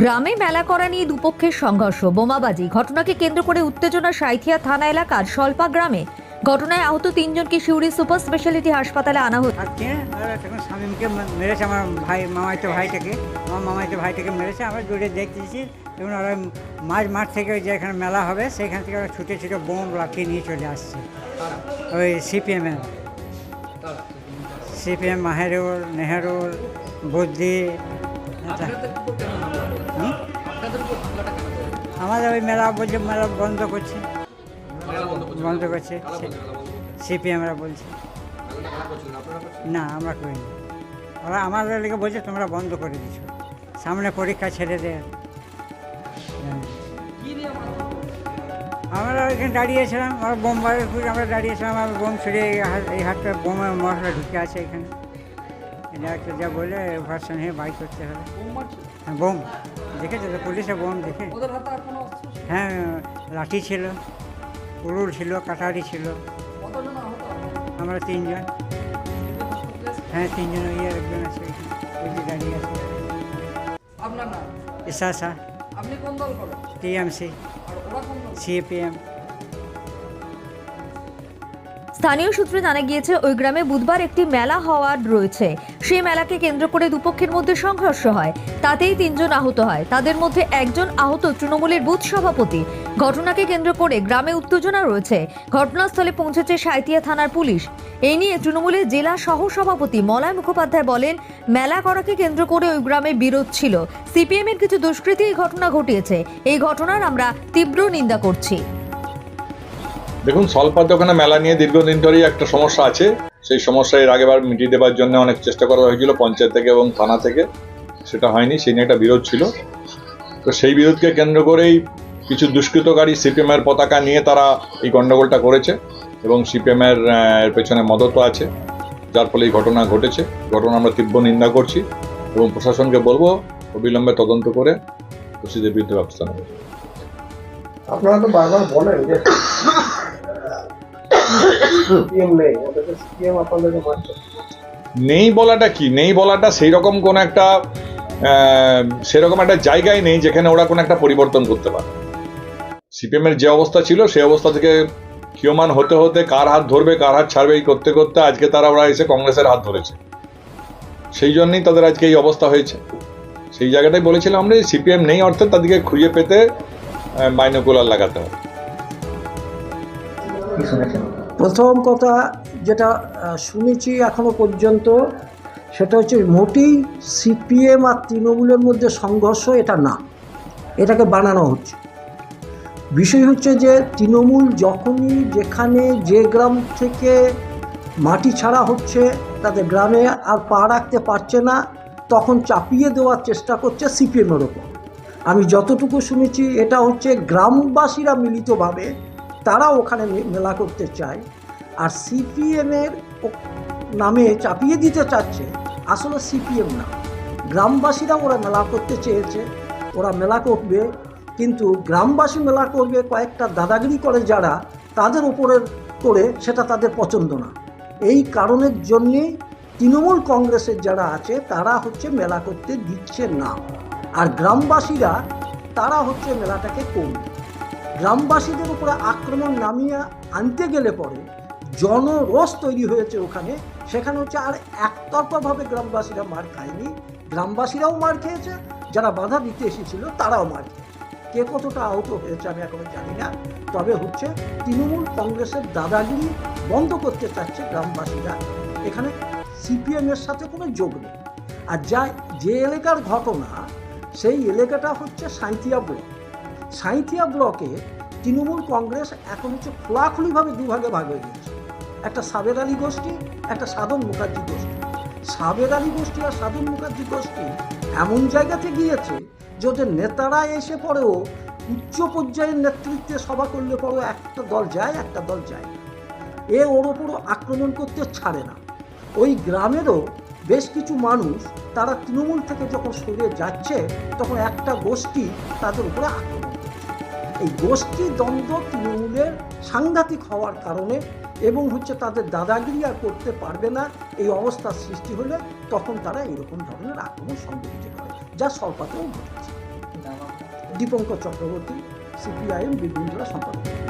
গ্রামে মেলা করা নিয়ে দুপক্ষের সংঘর্ষ, বোমাবাজি। ঘটনাকে কেন্দ্র করে উত্তেজনা সাঁইথিয়া থানা এলাকার স্বল্পা গ্রামে। ঘটনায় আহত তিনজনকে সিউড়ি সুপার স্পেশালিটি হাসপাতালে আনা তখন স্বামীকে মেরেছে আমার ভাই, মামাইতো ভাইটাকে। আমার মামাইতো ভাইটাকে মেরেছে। আমরা দূরে দেখতেছি তখন ওরা মাঝ মাঠ থেকে ওই যে মেলা হবে, সেখান থেকে ওরা ছুটে ছুটে বোম লাঠিয়ে নিয়ে চলে আসছে। ওই সিপিএমের সিপিএম, মাহেরুল, নেহরুল বুদ্ধি হুম? আমাদের ওই মেলা বলছে মেলা বন্ধ করছে। বন্ধ করছে? সিপিএমরা বলছে না আমরা করিনি। ওরা আমাদের লেগে বলছে তোমরা বন্ধ করে দিছো সামনে পরীক্ষা ছেড়ে দে। হ্যাঁ। আমরা এখানে দাঁড়িয়েছিলাম আমরা বোম্বাই আমরা দাঁড়িয়েছিলাম আমার বোম ছুড়ে এই হাত- এই হাতটা বোমের মশলা ঢুকে আছে এখানে। এটা একটা যা বলে ভার্সন হয়ে বাই করতে হবে হ্যাঁ বোম দেখেছ তো পুলিশে বোম দেখে হ্যাঁ লাঠি ছিল উড়ুল ছিল কাটারি ছিল আমরা তিনজন হ্যাঁ তিনজন ওই আর একজন আছে ওইখানে, ওই যে দাঁড়িয়ে আছে আপনার নাম ইসা শাহ আপনি কোন দল করেন টিএমসি আর ওরা কোন দল সিপিএম স্থানীয় সূত্রে জানা গিয়েছে, ওই গ্রামে বুধবার একটি মেলা হওয়ার রয়েছে। সেই মেলাকে কেন্দ্র করে দুপক্ষের মধ্যে সংঘর্ষ হয়। তাতেই তিনজন আহত হয়। তাদের মধ্যে একজন আহত তৃণমূলের বুথ সভাপতি। ঘটনাকে কেন্দ্র করে গ্রামে উত্তেজনা রয়েছে। ঘটনাস্থলে পৌঁছেছে সাঁইতিয়া থানার পুলিশ। এই নিয়ে তৃণমূলের জেলা সহ সভাপতি মলয় মুখোপাধ্যায় বলেন, মেলা করাকে কেন্দ্র করে ওই গ্রামে বিরোধ ছিল। সিপিএম এর কিছু দুষ্কৃতী এই ঘটনা ঘটিয়েছে। এই ঘটনার আমরা তীব্র নিন্দা করছি। দেখুন সলপাত ওখানে মেলা নিয়ে দীর্ঘদিন ধরেই একটা সমস্যা আছে। সেই সমস্যা এর আগেবার মিটিয়ে দেওয়ার জন্য অনেক চেষ্টা করা হয়েছিল পঞ্চায়েত থেকে এবং থানা থেকে। সেটা হয়নি, সেই নিয়ে একটা বিরোধ ছিল। তো সেই বিরোধকে কেন্দ্র করেই কিছু দুষ্কৃতকারী সিপিএম এর পতাকা নিয়ে তারা এই গণ্ডগোলটা করেছে এবং সিপিএম এর পেছনে মদতও আছে। যার ফলে এই ঘটনা ঘটেছে। ঘটনা আমরা তীব্র নিন্দা করছি এবং প্রশাসনকে বলব, অবিলম্বে তদন্ত করে দোষীদের বিরুদ্ধে ব্যবস্থা নেবে আপনারা তো বারবার বলেন যে নেই বলাটা কি? নেই বলাটা সেই রকম কোন একটা সেরকম একটা জায়গায় নেই যেখানে ওরা কোনো একটা পরিবর্তন করতে পারে। সিপিএম এর যে অবস্থা ছিল সেই অবস্থা থেকে ক্ষীয়মান হতে হতে কার হাত ধরবে কার হাত ছাড়বে এই করতে করতে আজকে তারা ওরা এসে কংগ্রেসের হাত ধরেছে। সেই জন্যই তাদের আজকে এই অবস্থা হয়েছে। সেই জায়গাটাই বলেছিলাম আমরা সিপিএম নেই অর্থাৎ তাদেরকে খুঁজে পেতে বাইনোকুলার লাগাতে হবে। প্রথম কথা যেটা শুনেছি এখনও পর্যন্ত, সেটা হচ্ছে মোটেই সিপিএম আর তৃণমূলের মধ্যে সংঘর্ষ এটা না। এটাকে বানানো হচ্ছে। বিষয় হচ্ছে যে তৃণমূল যখনই যেখানে যে গ্রাম থেকে মাটি ছাড়া হচ্ছে, তাদের গ্রামে আর পা রাখতে পারছে না, তখন চাপিয়ে দেওয়ার চেষ্টা করছে সিপিএমের ওপর। আমি যতটুকু শুনেছি, এটা হচ্ছে গ্রামবাসীরা মিলিতভাবে তারা ওখানে মেলা করতে চায়। আর সিপিএমের নামে চাপিয়ে দিতে চাচ্ছে, আসলে সিপিএম না। গ্রামবাসীরা ওরা মেলা করতে চেয়েছে, ওরা মেলা করবে। কিন্তু গ্রামবাসী মেলা করবে কয়েকটা দাদাগিরি করে যারা, তাদের উপরের করে সেটা তাদের পছন্দ না। এই কারণের জন্যেই তৃণমূল কংগ্রেসের যারা আছে, তারা হচ্ছে মেলা করতে দিচ্ছে না। আর গ্রামবাসীরা, তারা হচ্ছে মেলাটাকে করবে গ্রামবাসীদের উপরে আক্রমণ নামিয়ে আনতে গেলে পরে জনরোষ তৈরি হয়েছে ওখানে। সেখানে হচ্ছে আর একতরফাভাবে গ্রামবাসীরা মার খায়নি। গ্রামবাসীরাও মার খেয়েছে, যারা বাধা দিতে এসেছিল তারাও মার খেয়েছে। কে কতটা আহত হয়েছে আমি এখনও জানি না। তবে হচ্ছে তৃণমূল কংগ্রেসের দাদাগিরি বন্ধ করতে চাচ্ছে গ্রামবাসীরা। এখানে সিপিএম এর সাথে কোনো যোগ নেই। আর যা, যে এলাকার ঘটনা, সেই এলাকাটা হচ্ছে সাঁইথিয়া ব্লক। সাঁইথিয়া ব্লকে তৃণমূল কংগ্রেস এখন হচ্ছে খোলাখুলিভাবে দুভাগে ভাগ হয়ে গেছে একটা সাবের আলী গোষ্ঠী, একটা সাধন মুখার্জি গোষ্ঠী। সাবের আলী গোষ্ঠী আর সাধন মুখার্জি গোষ্ঠী এমন জায়গাতে গিয়েছে যে ওদের নেতারা এসে পরেও উচ্চ পর্যায়ের নেতৃত্বে সভা করলে পরেও একটা দল যায়, একটা দল যায় এ ওর ওপরও আক্রমণ করতে ছাড়ে না। ওই গ্রামেরও বেশ কিছু মানুষ তারা তৃণমূল থেকে যখন সরে যাচ্ছে, তখন একটা গোষ্ঠী তাদের উপরে আক্রমণ এই গোষ্ঠী দ্বন্দ্ব তৃণমূলের সাংঘাতিক হওয়ার কারণে এবং হচ্ছে তাদের দাদাগিরি আর করতে পারবে না, এই অবস্থার সৃষ্টি হলে তখন তারা এরকম ধরনের আক্রমণ সংঘটিত করে যা সরকারও ঘটেছে। দীপঙ্কর চক্রবর্তী, সিপিআইএম বিভিন্ন জেলা সম্পাদক।